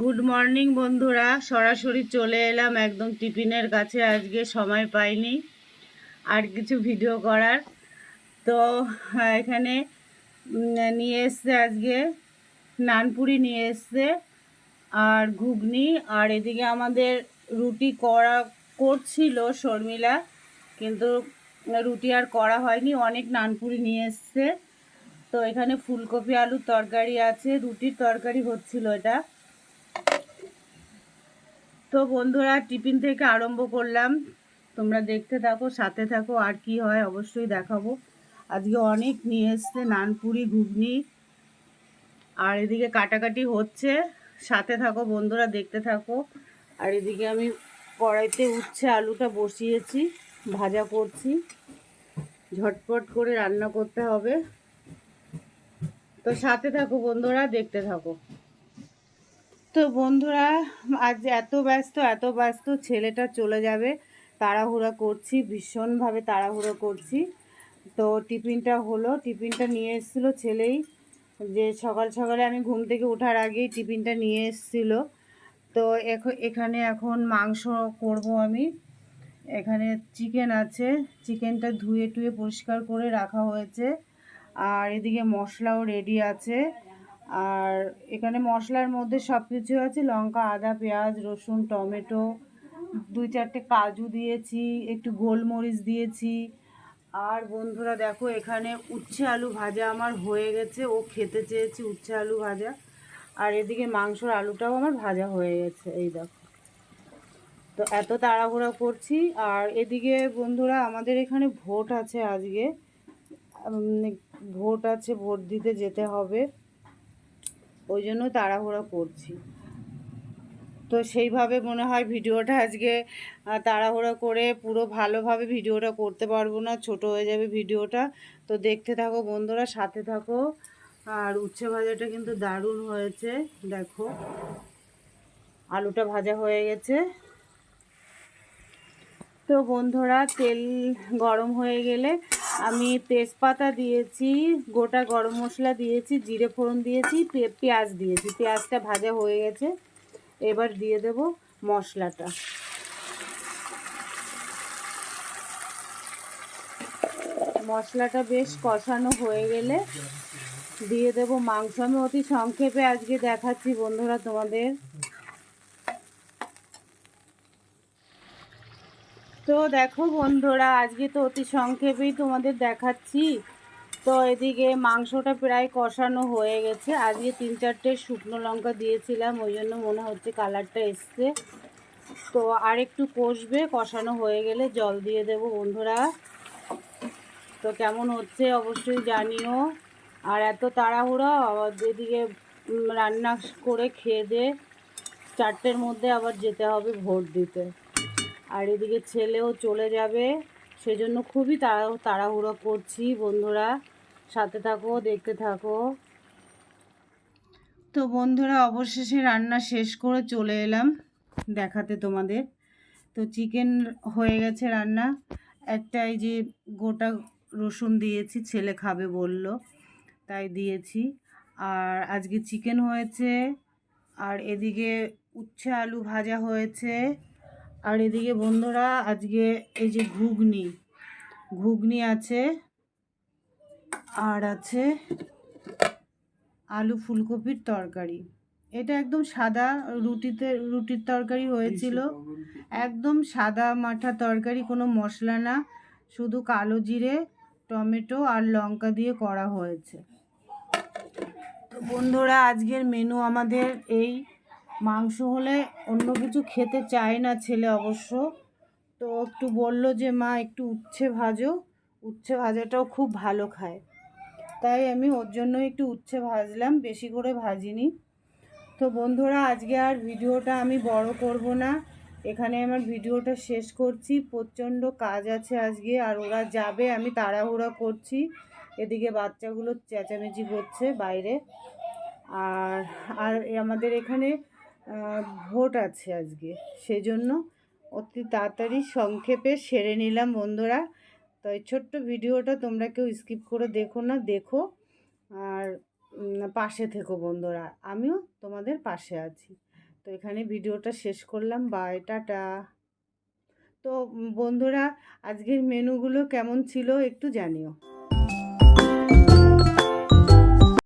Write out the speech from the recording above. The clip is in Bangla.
গুড মর্নিং বন্ধুরা। সরাসরি চলে এলাম একদম টিফিনের কাছে। আজকে সময় পাইনি আর কিছু ভিডিও করার। তো হ্যাঁ, এখানে নিয়ে এসছে আজকে নানপুরি নিয়ে এসছে আর ঘুগনি। আর এদিকে আমাদের রুটি করা করছিল শর্মিলা কিন্তু রুটি আর করা হয়নি। অনেক নানপুরি নিয়ে এসছে। তো এখানে ফুলকপি আলুর তরকারি আছে। রুটির তরকারি হচ্ছিল এটা। তো বন্ধুরা, টিফিন থেকে আরম্ভ করলাম। তোমরা দেখতে থাকো, সাথে থাকো, আর কি হয় অবশ্যই দেখাবো। আজকে অনেক নিয়ে এসছে, নানপুরি, ঘুগনি। আর এদিকে কাটাকাটি হচ্ছে। সাথে থাকো বন্ধুরা, দেখতে থাকো। আর এদিকে আমি কড়াইতে উচ্ছে আলুটা বসিয়েছি, ভাজা করছি। ঝটপট করে রান্না করতে হবে। তো সাথে থাকো বন্ধুরা, দেখতে থাকো। তো বন্ধুরা, আজ এত ব্যস্ত এত ব্যস্ত ছেলেটা চলে যাবে। তাড়াহুড়া করছি, ভীষণভাবে তাড়াহুড়ো করছি। তো টিফিনটা হলো, টিফিনটা নিয়ে এসেছিল ছেলেই। যে সকাল সকালে আমি ঘুম থেকে ওঠার আগেই টিফিনটা নিয়ে এসেছিল। তো এখ- এখানে এখন মাংস করব আমি। এখানে চিকেন আছে। চিকেনটা ধুয়ে টুয়ে পরিষ্কার করে রাখা হয়েছে। আর এদিকে মশলাও রেডি আছে। আর এখানে মশলার মধ্যে সব কিছু আছে, লঙ্কা, আদা, পেঁয়াজ, রসুন, টমেটো, দুই চারটে কাজু দিয়েছি, একটু গোলমরিচ দিয়েছি। আর বন্ধুরা দেখো, এখানে উচ্ছে আলু ভাজা আমার হয়ে গেছে, ও খেতে চেয়েছে উচ্ছে আলু ভাজা। আর এদিকে মাংসর আলুটাও আমার ভাজা হয়ে গেছে, এই দেখো। তো এত তাড়াহুড়া করছি, আর এদিকে বন্ধুরা আমাদের এখানে ভোট আছে আজকে। ভোট আছে, ভোট দিতে যেতে হবে। ওই জন্য তাড়াহুড়া করছি। তো সেইভাবে মনে হয় ভিডিওটা আজকে তাড়াহুড়ো করে পুরো ভালোভাবে ভিডিওটা করতে পারব না, ছোট হয়ে যাবে ভিডিওটা। তো দেখতে থাকো বন্ধুরা, সাথে থাকো। আর উচ্ছে ভাজাটা কিন্তু দারুণ হয়েছে, দেখো। আলুটা ভাজা হয়ে গেছে। তো বন্ধুরা, তেল গরম হয়ে গেলে আমি তেজপাতা দিয়েছি, গোটা গরম মশলা দিয়েছি, জিরে ফোড়ন দিয়েছি পেঁয়াজ দিয়েছি। পেঁয়াজটা ভাজা হয়ে গেছে। এবার দিয়ে দেব মশলাটা। মশলাটা বেশ কষানো হয়ে গেলে দিয়ে দেব মাংস। আমি অতি সংক্ষেপে আজকে দেখাচ্ছি বন্ধুরা তোমাদের। তো দেখো বন্ধুরা, আজকে তো অতি সংক্ষেপেই তোমাদের দেখাচ্ছি। তো এদিকে মাংসটা প্রায় কষানো হয়ে গেছে। আজকে তিন চারটে শুকনো লঙ্কা দিয়েছিলাম, ওই জন্য মনে হচ্ছে কালারটা এসছে। তো আর একটু কষবে, কষানো হয়ে গেলে জল দিয়ে দেব বন্ধুরা। তো কেমন হচ্ছে অবশ্যই জানিও। আর এত তাড়াহুড়ো, আবার এদিকে রান্না করে খেয়ে দিয়ে চারটের মধ্যে আবার যেতে হবে ভোট দিতে। আর এদিকে ছেলেও চলে যাবে। সেজন্য খুবই তাড়া তাড়াহুড়ো করছি বন্ধুরা। সাথে থাকো, দেখতে থাকো। তো বন্ধুরা, অবশেষে রান্না শেষ করে চলে এলাম দেখাতে তোমাদের। তো চিকেন হয়ে গেছে রান্না। একটা এই যে গোটা রসুন দিয়েছি, ছেলে খাবে বলল, তাই দিয়েছি। আর আজকে চিকেন হয়েছে, আর এদিকে উচ্ছে আলু ভাজা হয়েছে। আর এদিকে বন্ধুরা, আজকে এই যে ঘুগনি। ঘুগনি আছে, আর আছে আলু ফুলকপির তরকারি। এটা একদম সাদা রুটিতে, রুটির তরকারি হয়েছিল। একদম সাদা মাঠা তরকারি, কোনো মশলা না। শুধু কালো জিরে, টমেটো আর লঙ্কা দিয়ে করা হয়েছে। তো বন্ধুরা, আজকের মেনু আমাদের এই মাংস হলে অন্য কিছু খেতে চায় না ছেলে অবশ্য। তো একটু বলল যে, মা, একটু উচ্ছে ভাজো। উচ্ছে ভাজাটাও খুব ভালো খায়। তাই আমি ওর জন্য একটু উচ্ছে ভাজলাম, বেশি করে ভাজিনি। তো বন্ধুরা, আজকে আর ভিডিওটা আমি বড় করব না। এখানে আমার ভিডিওটা শেষ করছি। প্রচণ্ড কাজ আছে আজকে, আর ওরা যাবে, আমি তাড়াহুড়া করছি। এদিকে বাচ্চাগুলো চেঁচামেচি করছে বাইরে। আর আর আমাদের এখানে ভোট আছে আজকে। সেজন্য অতি তাড়াতাড়ি সংক্ষেপে সেরে নিলাম বন্ধুরা। তো এই ছোট্ট ভিডিওটা তোমরা কেউ স্কিপ করে দেখো না, দেখো। আর পাশে থেকো বন্ধুরা। আমিও তোমাদের পাশে আছি। তো এখানে ভিডিওটা শেষ করলাম। Bye, tata. তো বন্ধুরা, আজকের মেনুগুলো কেমন ছিল একটু জানিও।